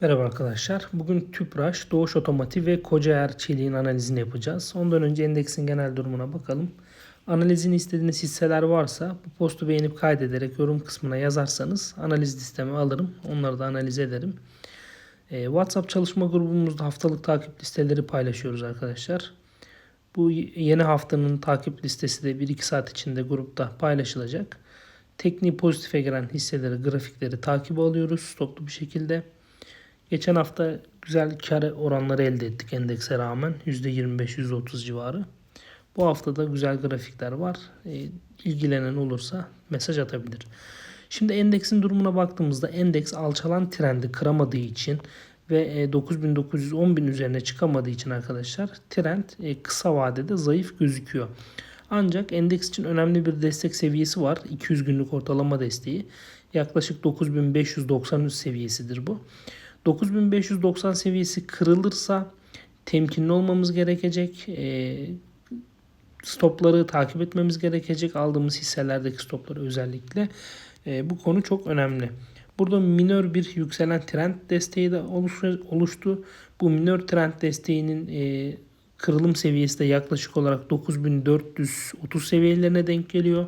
Merhaba arkadaşlar. Bugün Tüpraş, Doğuş Otomotiv ve Kocaer Çelik'in analizini yapacağız. Ondan önce endeksin genel durumuna bakalım. Analizini istediğiniz hisseler varsa bu postu beğenip kaydederek yorum kısmına yazarsanız analiz listeme alırım. Onları da analiz ederim. Ee, WhatsApp çalışma grubumuzda haftalık takip listeleri paylaşıyoruz arkadaşlar. Bu yeni haftanın takip listesi de 1-2 saat içinde grupta paylaşılacak. Tekniği pozitife giren hisseleri, grafikleri takip alıyoruz toplu bir şekilde. Geçen hafta güzel kar oranları elde ettik endekse rağmen. %25-%30 civarı. Bu hafta da güzel grafikler var. E, ilgilenen olursa mesaj atabilir. Şimdi endeksin durumuna baktığımızda endeks alçalan trendi kıramadığı için ve 9900-10000 üzerine çıkamadığı için arkadaşlar trend e, kısa vadede zayıf gözüküyor. Ancak endeks için önemli bir destek seviyesi var. 200 günlük ortalama desteği. Yaklaşık 9593 seviyesidir bu. 9590 seviyesi kırılırsa temkinli olmamız gerekecek. E, stopları takip etmemiz gerekecek. Aldığımız hisselerdeki stopları özellikle. E, bu konu çok önemli. Burada minör bir yükselen trend desteği de oluştu. Bu minör trend desteğinin e, kırılım seviyesi de yaklaşık olarak 9430 seviyelerine denk geliyor.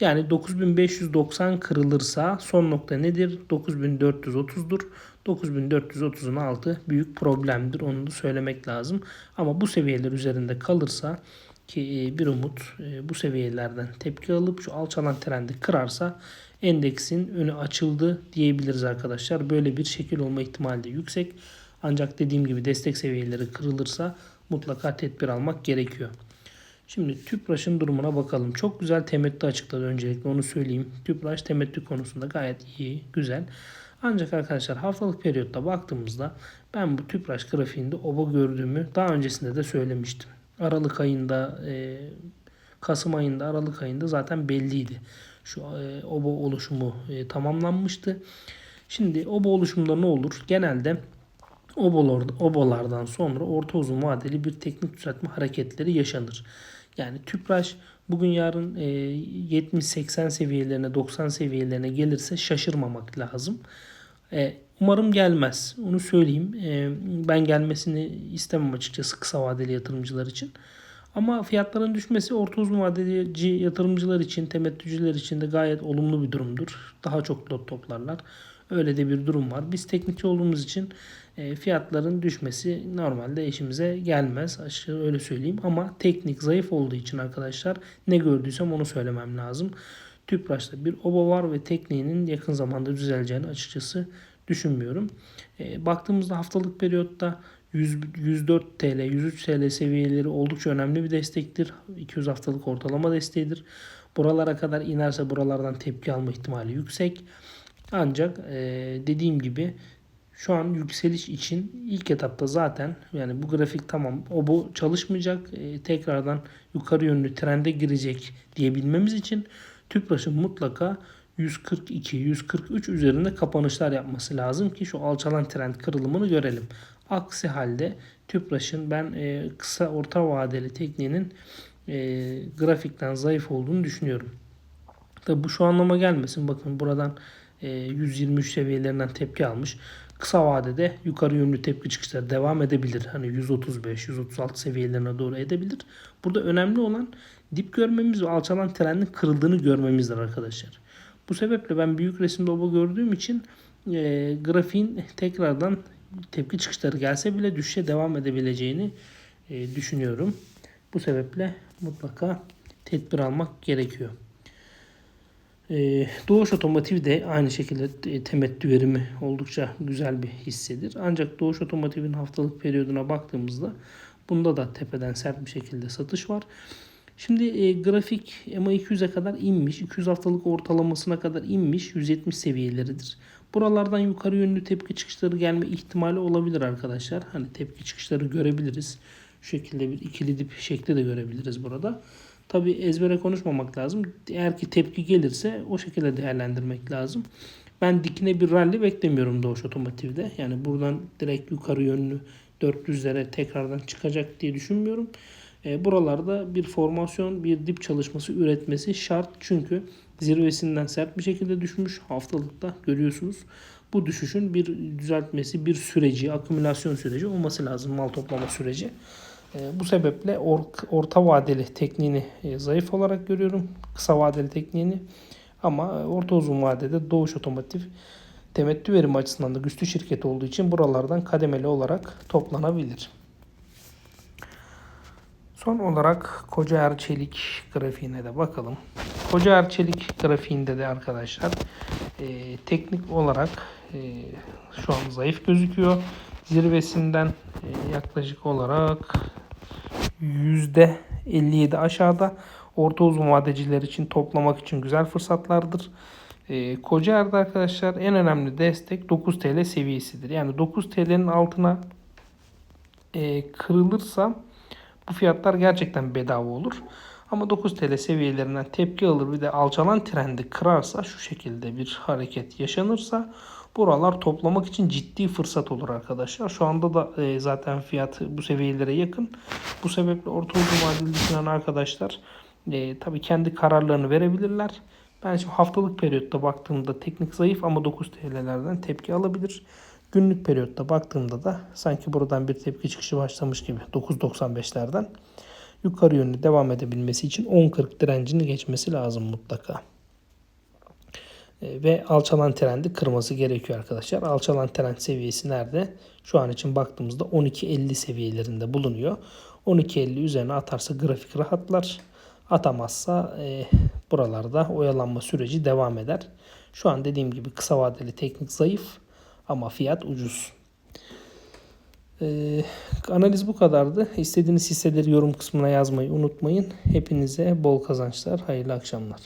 Yani 9590 kırılırsa son nokta nedir? 9430'dur. 9430'un altı büyük problemdir. Onu da söylemek lazım. Ama bu seviyeler üzerinde kalırsa ki e, bir umut e, bu seviyelerden tepki alıp şu alçalan trendi kırarsa endeksin önü açıldı diyebiliriz arkadaşlar. Böyle bir şekil olma ihtimali de yüksek. Ancak dediğim gibi destek seviyeleri kırılırsa mutlaka tedbir almak gerekiyor. Şimdi Tüpraş'ın durumuna bakalım. Çok güzel temettü açıkladı öncelikle onu söyleyeyim. Tüpraş temettü konusunda gayet iyi, güzel. Ancak arkadaşlar haftalık periyotta baktığımızda ben bu Tüpraş grafiğinde oba gördüğümü daha öncesinde de söylemiştim. Aralık ayında, e, Kasım ayında, Aralık ayında zaten belliydi. Şu e, oba oluşumu e, tamamlanmıştı. Şimdi oba oluşumunda ne olur? Genelde obolardan sonra orta uzun vadeli bir teknik düzeltme hareketleri yaşanır. Yani Tüpraş bugün yarın 70-80 seviyelerine 90 seviyelerine gelirse şaşırmamak lazım. E, umarım gelmez. Onu söyleyeyim. E, ben gelmesini istemem açıkçası kısa vadeli yatırımcılar için. Ama fiyatların düşmesi orta uzun vadeli yatırımcılar için, temettücüler için de gayet olumlu bir durumdur. Daha çok lot toplarlar. Öyle de bir durum var. Biz teknikçi olduğumuz için e, fiyatların düşmesi normalde işimize gelmez. Aşırı öyle söyleyeyim. Ama teknik zayıf olduğu için arkadaşlar ne gördüysem onu söylemem lazım. Tüpraş'ta bir oba var ve tekniğinin yakın zamanda düzeleceğini açıkçası düşünmüyorum. E, baktığımızda haftalık periyotta 100, 104 TL, 103 TL seviyeleri oldukça önemli bir destektir. 200 haftalık ortalama desteğidir. Buralara kadar inerse buralardan tepki alma ihtimali yüksek. Ancak e, dediğim gibi şu an yükseliş için ilk etapta zaten yani bu grafik tamam o bu çalışmayacak e, tekrardan yukarı yönlü trende girecek diyebilmemiz için Tüpraş'ın mutlaka 142, 143 üzerinde kapanışlar yapması lazım ki şu alçalan trend kırılımını görelim. Aksi halde Tüpraş'ın ben e, kısa orta vadeli tekniğinin e, grafikten zayıf olduğunu düşünüyorum. Tabi bu şu anlama gelmesin. Bakın buradan e, 123 seviyelerinden tepki almış. Kısa vadede yukarı yönlü tepki çıkışları devam edebilir. Hani 135, 136 seviyelerine doğru edebilir. Burada önemli olan dip görmemiz ve alçalan trendin kırıldığını görmemizdir arkadaşlar. Bu sebeple ben büyük resimde oba gördüğüm için e, grafiğin tekrardan tepki çıkışları gelse bile düşüşe devam edebileceğini e, düşünüyorum. Bu sebeple mutlaka tedbir almak gerekiyor. E, Doğuş Otomotiv de aynı şekilde e, temettü verimi oldukça güzel bir hissedir. Ancak Doğuş Otomotiv'in haftalık periyoduna baktığımızda bunda da tepeden sert bir şekilde satış var. Şimdi e, grafik EMA 200'e kadar inmiş. 200 haftalık ortalamasına kadar inmiş. 170 seviyeleridir. Buralardan yukarı yönlü tepki çıkışları gelme ihtimali olabilir arkadaşlar. Hani tepki çıkışları görebiliriz. Şu şekilde bir ikili dip şekli de görebiliriz burada. Tabi ezbere konuşmamak lazım. Eğer ki tepki gelirse o şekilde değerlendirmek lazım. Ben dikine bir rally beklemiyorum Doğuş Otomotiv'de. Yani buradan direkt yukarı yönlü 400'lere tekrardan çıkacak diye düşünmüyorum. E, buralarda bir formasyon, bir dip çalışması üretmesi şart. Çünkü zirvesinden sert bir şekilde düşmüş haftalıkta görüyorsunuz. bu düşüşün bir düzeltmesi, bir süreci, akümülasyon süreci olması lazım mal toplama süreci. E, bu sebeple or- orta vadeli tekniğini e, zayıf olarak görüyorum. Kısa vadeli tekniğini. Ama e, orta uzun vadede Doğuş Otomotiv temettü verimi açısından da güçlü şirket olduğu için buralardan kademeli olarak toplanabilir. Son olarak Kocaer Çelik grafiğine de bakalım. Kocaer Çelik grafiğinde de arkadaşlar e, teknik olarak e, şu an zayıf gözüküyor. Zirvesinden e, yaklaşık olarak %57 aşağıda. Orta uzun vadeciler için toplamak için güzel fırsatlardır. E, Kocaer'de arkadaşlar en önemli destek 9 TL seviyesidir. Yani 9 TL'nin altına e, kırılırsa bu fiyatlar gerçekten bedava olur. Ama 9 TL seviyelerinden tepki alır bir de alçalan trendi kırarsa şu şekilde bir hareket yaşanırsa buralar toplamak için ciddi fırsat olur arkadaşlar. Şu anda da e, zaten fiyat bu seviyelere yakın. Bu sebeple orta uzun vadeli düşünen arkadaşlar e, tabii kendi kararlarını verebilirler. Ben şimdi haftalık periyotta baktığımda teknik zayıf ama 9 TL'lerden tepki alabilir. Günlük periyotta baktığımda da sanki buradan bir tepki çıkışı başlamış gibi 9.95'lerden yukarı yönlü devam edebilmesi için 10.40 direncini geçmesi lazım mutlaka. E, Ve alçalan trendi kırması gerekiyor arkadaşlar. Alçalan trend seviyesi nerede? Şu an için baktığımızda 12.50 seviyelerinde bulunuyor. 12.50 üzerine atarsa grafik rahatlar. Atamazsa e, buralarda oyalanma süreci devam eder. Şu an dediğim gibi kısa vadeli teknik zayıf ama fiyat ucuz. Ee, analiz bu kadardı. İstediğiniz hisseleri yorum kısmına yazmayı unutmayın. Hepinize bol kazançlar, hayırlı akşamlar.